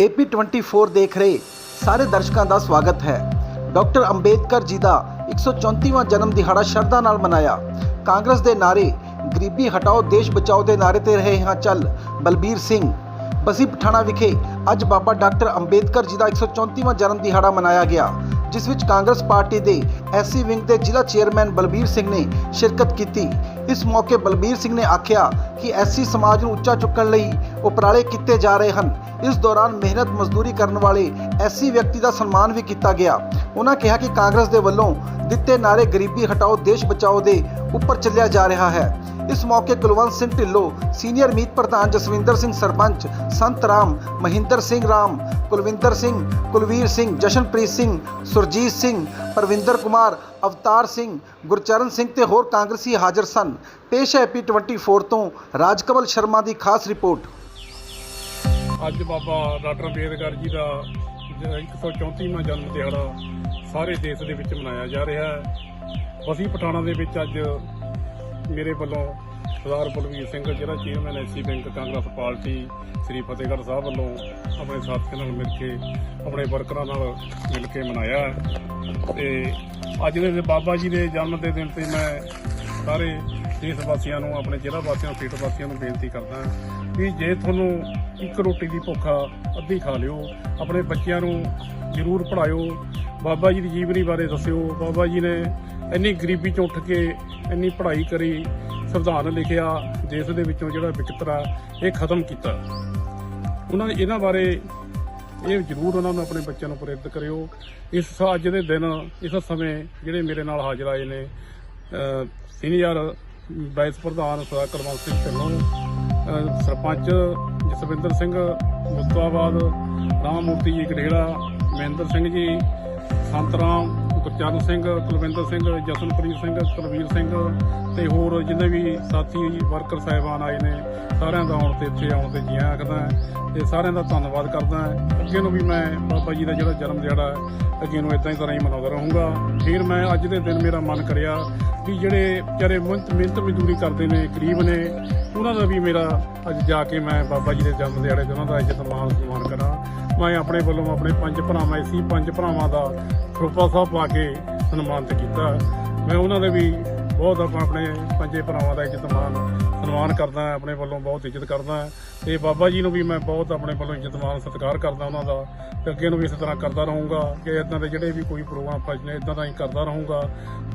AP 24 ਦੇਖ ਰਹੇ ਸਾਰੇ ਦਰਸ਼ਕਾਂ ਦਾ ਸਵਾਗਤ ਹੈ। ਡਾਕਟਰ ਅੰਬੇਦਕਰ ਜੀ ਦਾ 134ਵਾਂ ਜਨਮ ਦਿਹਾੜਾ ਸ਼ਰਧਾ ਨਾਲ ਮਨਾਇਆ। ਕਾਂਗਰਸ ਦੇ ਨਾਰੇ, ਗਰੀਬੀ ਹਟਾਓ, ਦੇਸ਼ ਬਚਾਓ ਦੇ ਨਾਰੇ ਤੇ ਰਹੇ ਹਾਂ ਚੱਲ ਬਲਬੀਰ ਸਿੰਘ। ਬਸੀ ਪਠਾਣਾ ਵਿਖੇ ਅੱਜ ਬਾਬਾ ਡਾਕਟਰ ਅੰਬੇਦਕਰ ਜੀ ਦਾ 134ਵਾਂ ਜਨਮ ਦਿਹਾੜਾ ਮਨਾਇਆ ਗਿਆ, ਜਿਸ ਵਿੱਚ ਕਾਂਗਰਸ ਪਾਰਟੀ ਦੇ ਐਸਸੀ ਵਿੰਗ ਦੇ ਜ਼ਿਲ੍ਹਾ ਚੇਅਰਮੈਨ ਬਲਬੀਰ ਸਿੰਘ ਨੇ ਸ਼ਿਰਕਤ ਕੀਤੀ। ਇਸ ਮੌਕੇ ਬਲਬੀਰ ਸਿੰਘ ਨੇ ਆਖਿਆ ਕਿ ਐਸਸੀ ਸਮਾਜ ਨੂੰ ਉੱਚਾ ਚੁੱਕਣ ਲਈ ਉਪਰਾਲੇ ਕੀਤੇ ਜਾ ਰਹੇ ਹਨ। ਇਸ ਦੌਰਾਨ ਮਿਹਨਤ ਮਜ਼ਦੂਰੀ ਕਰਨ ਵਾਲੇ ਐਸੀ ਵਿਅਕਤੀ ਦਾ ਸਨਮਾਨ ਵੀ ਕੀਤਾ ਗਿਆ। ਉਹਨਾਂ ਕਿਹਾ ਕਿ ਕਾਂਗਰਸ ਦੇ ਵੱਲੋਂ ਦਿੱਤੇ ਨਾਰੇ ਗਰੀਬੀ ਹਟਾਓ, ਦੇਸ਼ ਬਚਾਓ ਦੇ ਉੱਪਰ ਚੱਲਿਆ ਜਾ ਰਿਹਾ ਹੈ। ਇਸ ਮੌਕੇ ਕੁਲਵੰਤ ਸਿੰਘ ਢਿੱਲੋਂ, ਸੀਨੀਅਰ ਮੀਤ ਪ੍ਰਧਾਨ ਜਸਵਿੰਦਰ ਸਿੰਘ ਸਰਪੰਚ ਸੰਤ ਰਾਮ, ਮਹਿੰਦਰ ਸਿੰਘ ਰਾਮ, ਕੁਲਵਿੰਦਰ ਸਿੰਘ, ਕੁਲਵੀਰ ਸਿੰਘ, ਜਸ਼ਨਪ੍ਰੀਤ ਸਿੰਘ, ਸੁਰਜੀਤ ਸਿੰਘ, ਪਰਵਿੰਦਰ ਕੁਮਾਰ, ਅਵਤਾਰ ਸਿੰਘ, ਗੁਰਚਰਨ ਸਿੰਘ ਤੇ ਹੋਰ ਕਾਂਗਰਸੀ ਹਾਜ਼ਰ ਸਨ। ਪੇਸ਼ ਹੈ ਪੀ 24 ਤੋਂ ਰਾਜਕਮਲ ਸ਼ਰਮਾ ਦੀ ਖਾਸ ਰਿਪੋਰਟ। ਅੱਜ ਬਾਬਾ ਡਾਕਟਰ ਅੰਬੇਦਕਰ ਜੀ ਦਾ ਜਿਹੜਾ 134ਵਾਂ ਜਨਮ ਦਿਹਾੜਾ ਸਾਰੇ ਦੇਸ਼ ਦੇ ਵਿੱਚ ਮਨਾਇਆ ਜਾ ਰਿਹਾ ਹੈ ਬਸੀ ਪਠਾਣਾ ਦੇ ਵਿੱਚ ਅੱਜ ਮੇਰੇ ਵੱਲੋਂ ਸਰਦਾਰ ਬਲਵੀਰ ਸਿੰਘ, ਜਿਹੜਾ chairman SC bank Congress party, Sri Fatehgarh Sahib ਵੱਲੋਂ ਆਪਣੇ ਸਾਥੀਆਂ ਨਾਲ ਮਿਲ ਕੇ, ਆਪਣੇ ਵਰਕਰਾਂ ਨਾਲ ਮਿਲ ਕੇ ਮਨਾਇਆ ਹੈ। ਤੇ ਅੱਜ ਦੇ ਬਾਬਾ ਜੀ ਦੇ ਜਨਮ ਦੇ ਦਿਨ ਤੇ ਮੈਂ ਸਾਰੇ ਦੇਸ਼ ਵਾਸੀਆਂ ਨੂੰ, ਆਪਣੇ ਜ਼ਿਲ੍ਹਾ ਵਾਸੀਆਂ ਨੂੰ, ਸਟੇਟ ਵਾਸੀਆਂ ਨੂੰ ਬੇਨਤੀ ਕਰਦਾ ਵੀ ਜੇ ਤੁਹਾਨੂੰ ਇੱਕ ਰੋਟੀ ਦੀ ਭੁੱਖ ਆ ਅੱਧੀ ਖਾ ਲਿਓ, ਆਪਣੇ ਬੱਚਿਆਂ ਨੂੰ ਜ਼ਰੂਰ ਪੜ੍ਹਾਇਓ। ਬਾਬਾ ਜੀ ਦੀ ਜੀਵਨੀ ਬਾਰੇ ਦੱਸਿਓ। ਬਾਬਾ ਜੀ ਨੇ ਇੰਨੀ ਗਰੀਬੀ ਚੋਂ ਉੱਠ ਕੇ ਇੰਨੀ ਪੜ੍ਹਾਈ ਕਰੀ, ਸੰਵਿਧਾਨ ਲਿਖਿਆ, ਦੇਸ਼ ਦੇ ਵਿੱਚੋਂ ਜਿਹੜਾ ਵਿਕਤਰਾ ਇਹ ਖਤਮ ਕੀਤਾ। ਉਹਨਾਂ ਇਹਨਾਂ ਬਾਰੇ ਇਹ ਜ਼ਰੂਰ ਉਹਨਾਂ ਨੂੰ ਆਪਣੇ ਬੱਚਿਆਂ ਨੂੰ ਪ੍ਰੇਰਿਤ ਕਰਿਓ। ਇਸ ਅੱਜ ਦੇ ਦਿਨ, ਇਸ ਸਮੇਂ ਜਿਹੜੇ ਮੇਰੇ ਨਾਲ ਹਾਜ਼ਰ ਆਏ ਨੇ ਸੀਨੀਅਰ ਵਾਈਸ ਪ੍ਰਧਾਨ ਸਰਦਾਰ ਕੁਲਵੰਤ ਸਿੰਘ ਢਿੱਲੋਂ ਸਰਪੰਚ ਸਵਿੰਦਰ ਸਿੰਘ ਮੁਸਤਾਬਾਦ ਰਾਮਮੂਰਤੀ ਜੀ ਗੜੇੜਾ ਮਹਿੰਦਰ ਸਿੰਘ ਜੀ ਸੰਤ ਰਾਮ ਸਿੰਘ, ਕੁਲਵਿੰਦਰ ਸਿੰਘ, ਜਸਨਪ੍ਰੀਤ ਸਿੰਘ, ਕੁਲਵੀਰ ਸਿੰਘ ਤੇ ਹੋਰ ਜਿੰਨੇ ਵੀ ਸਾਥੀ ਵਰਕਰ ਸਾਹਿਬਾਨ ਆਏ ਨੇ, ਸਾਰਿਆਂ ਦਾ ਆਉਣ ਤੇ ਇੱਥੇ ਆਉਣ ਤੇ ਜੀ ਆਖਦਾ ਹਾਂ ਤੇ ਸਾਰਿਆਂ ਦਾ ਧੰਨਵਾਦ ਕਰਦਾ ਅੱਗੇ ਨੂੰ ਵੀ ਮੈਂ ਬਾਬਾ ਜੀ ਦਾ ਜਿਹੜਾ ਜਨਮ ਦਿਹਾੜਾ ਅੱਗੇ ਨੂੰ ਇਦਾਂ ਹੀ ਤਰ੍ਹਾਂ ਹੀ ਮਨਾਉਂਦਾ ਰਹੂੰਗਾ। ਫਿਰ ਮੈਂ ਅੱਜ ਦੇ ਦਿਨ ਮੇਰਾ ਮਨ ਕਰਿਆ ਵੀ ਜਿਹੜੇ ਵਿਚਾਰੇ ਮਿਹਨਤ ਮਿਹਨਤ ਮਜ਼ਦੂਰੀ ਕਰਦੇ ਨੇ, ਗਰੀਬ ਨੇ, ਉਹਨਾਂ ਦਾ ਵੀ ਮੇਰਾ ਅੱਜ ਜਾ ਕੇ ਮੈਂ ਬਾਬਾ ਜੀ ਦੇ ਜਨਮ ਦਿਹਾੜੇ ਤੇ ਉਹਨਾਂ ਦਾ ਇੱਜ਼ਤ ਮਾਣ ਸਨਮਾਨ ਕਰਾਂ। ਮੈਂ ਆਪਣੇ ਵੱਲੋਂ ਆਪਣੇ ਪੰਜ ਭਰਾਵਾਂ ਸੀ ਪੰਜ ਭਰਾਵਾਂ ਦਾ ਖਰੋਪਾ ਸਾਹਿਬ ਪਾ ਕੇ ਸਨਮਾਨਿਤ ਕੀਤਾ। ਮੈਂ ਉਹਨਾਂ ਦੇ ਵੀ ਬਹੁਤ ਆਪਾਂ ਆਪਣੇ ਪੰਜੇ ਭਰਾਵਾਂ ਦਾ ਇੱਜ਼ਤ ਮਾਣ ਸਨਮਾਨ ਕਰਦਾ ਆਪਣੇ ਵੱਲੋਂ ਬਹੁਤ ਇੱਜ਼ਤ ਕਰਦਾ ਤੇ ਬਾਬਾ ਜੀ ਨੂੰ ਵੀ ਮੈਂ ਬਹੁਤ ਆਪਣੇ ਵੱਲੋਂ ਇੱਜ਼ਤ ਮਾਣ ਸਤਿਕਾਰ ਕਰਦਾ ਉਹਨਾਂ ਦਾ। ਤੇ ਅੱਗੇ ਨੂੰ ਵੀ ਇਸੇ ਤਰ੍ਹਾਂ ਕਰਦਾ ਰਹੂੰਗਾ ਕਿ ਇਦਾਂ ਦੇ ਜਿਹੜੇ ਵੀ ਕੋਈ ਪ੍ਰੋਗਰਾਮ ਫਜਨੇ ਇਦਾਂ ਦਾ ਹੀ ਕਰਦਾ ਰਹੂੰਗਾ।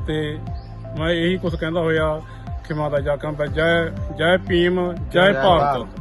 ਤੇ ਮੈਂ ਇਹੀ ਕੁਝ ਕਹਿੰਦਾ ਹੋਇਆ ਕਿ ਮਾਤਾ ਜਾਕਾਂ ਪੈ ਜੈ ਜੈ ਭੀਮ ਜੈ ਭਾਰਤ।